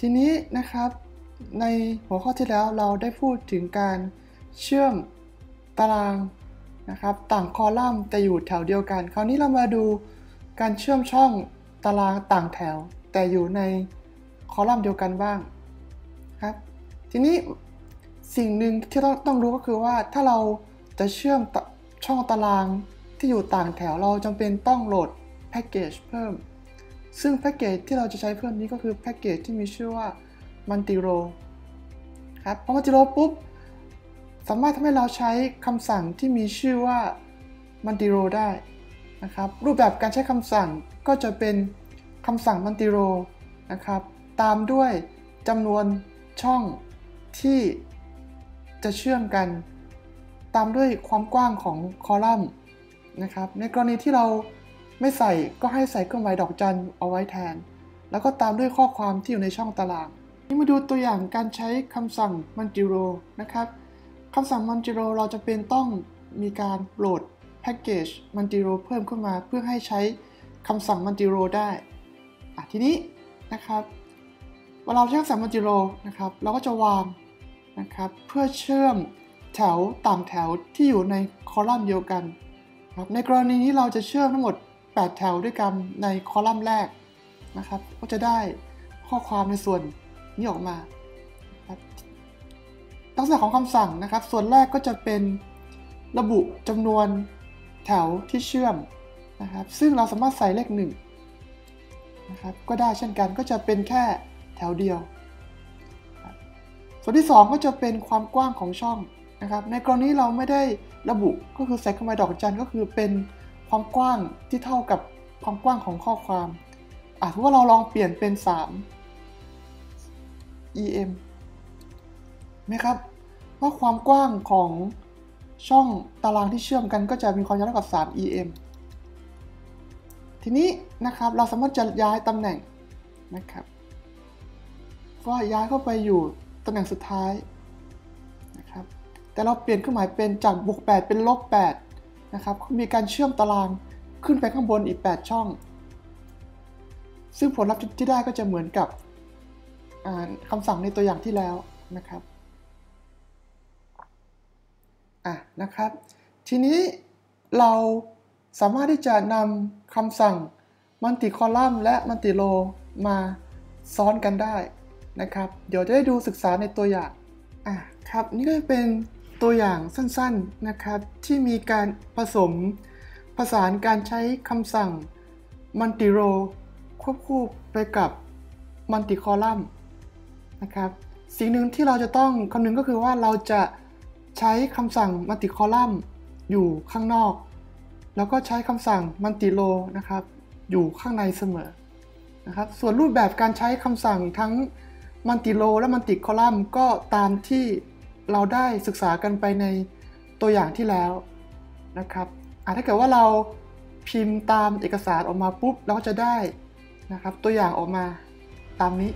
ทีนะครับในหัวข้อที่แล้วเราได้พูดถึงการเชื่อมตารางนะครับต่างคอลัมน์แต่อยู่แถวเดียวกัน คราวนี้เรามาดูการเชื่อมช่องตารางต่างแถว แต่อยู่ในคอลัมน์เดียวกันบ้างครับทีนี้สิ่งหนึ่งที่ต้องต้องรู้ก็คือว่าถ้าเราจะเชื่อมช่องตารางที่อยู่ต่างแถวเราจำเป็นต้องโหลดแพ็กเกจเพิ่ม ซึ่งแพ็กเกจที่เราจะใช้เพิ่มนี้ก็คือแพ็กเกจที่มีชื่อว่า Mantiro ครับพอ Mantiro ปุ๊บ สามารถทำให้เราใช้คำสั่งที่มีชื่อว่า Mantiro ได้นะครับ รูปแบบการใช้คำสั่งก็จะเป็นคำสั่ง Mantiro นะครับ ตามด้วยจำนวนช่องที่จะเชื่อมกัน ตามด้วยความกว้างของคอลัมน์นะครับ ในกรณีที่เรา ไม่ใส่ก็ให้ใส่เครื่องหมายดอกจันเอาไว้แทน แล้วก็ตามด้วยข้อความที่อยู่ในช่องตาราง นี่มาดูตัวอย่างการใช้คำสั่ง Manjiro นะครับคำสั่ง Manjiro เราจะเป็นต้องมีการโหลดแพ็กเกจ Manjiro เพิ่มขึ้นมาเพื่อให้ใช้คำสั่ง Manjiro ได้ทีนี้นะครับเวลาใช้คำสั่ง Manjiro นะครับเราก็จะวางนะครับเพื่อเชื่อมแถวต่างแถวที่อยู่ในคอลัมน์เดียวกันครับในกรณีนี้เราจะเชื่อมทั้งหมด 8 แถวด้วยกันในคอลัมน์แรกนะครับ ก็จะได้ข้อความในส่วนนี้ออกมาลักษณะของคำสั่งนะครับ ส่วนแรกก็จะเป็นระบุจำนวนแถวที่เชื่อมนะครับ ซึ่งเราสามารถใส่เลขหนึ่งนะครับ ก็ได้เช่นกันก็จะเป็นแค่แถวเดียว ส่วนที่ 2 ก็จะเป็นความกว้างของช่องนะครับ ในกรณีเราไม่ได้ระบุก็คือใส่เข้ามาดอกจันก็คือเป็น ความกว้างที่เท่ากับความกว้างของข้อความอะถือว่าเราลองเปลี่ยนเป็น 3 em ไหมครับ ว่าความกว้างของช่องตารางที่เชื่อมกันก็จะมีความยาวเท่ากับ 3 em ทีนี้นะครับเราสามารถจะย้ายตำแหน่งนะครับ ก็ย้ายเข้าไปอยู่ตำแหน่งสุดท้ายนะครับ แต่เราเปลี่ยนเครื่องหมายเป็นจากบวก8เป็นลบ8 นะครับมีการเชื่อมตารางขึ้นไปข้างบนอีก 8 ช่อง ซึ่งผลลัพธ์ที่ได้ก็จะเหมือนกับคำสั่งในตัวอย่างที่แล้วนะครับอะนะครับ ทีนี้เราสามารถที่จะนำคำสั่งมัลติคอลัมน์และมัลติโลมาซ้อนกันได้นะครับ เดี๋ยวจะได้ดูศึกษาในตัวอย่างอะครับ นี่ก็เป็น ตัวอย่างสั้นๆนะครับที่มีการผสมผสานการใช้คำสั่งมัลติโรควบคู่ไปกับมัลติคอลัมน์นะครับสิ่งหนึ่งที่เราจะต้องคำนึงก็คือว่าเราจะใช้คำสั่งมัลติคอลัมน์อยู่ข้างนอก แล้วก็ใช้คำสั่งมัลติโลนะครับอยู่ข้างในเสมอนะครับส่วนรูปแบบการใช้คำสั่งทั้งมัลติโลและมัลติคอลัมน์ก็ตามที่ เราได้ศึกษากันไปในตัวอย่างที่แล้วนะครับถ้าเกิดว่าเราพิมพ์ตามเอกสารออกมาปุ๊บเราก็จะได้นะครับตัวอย่างออกมาตามนี้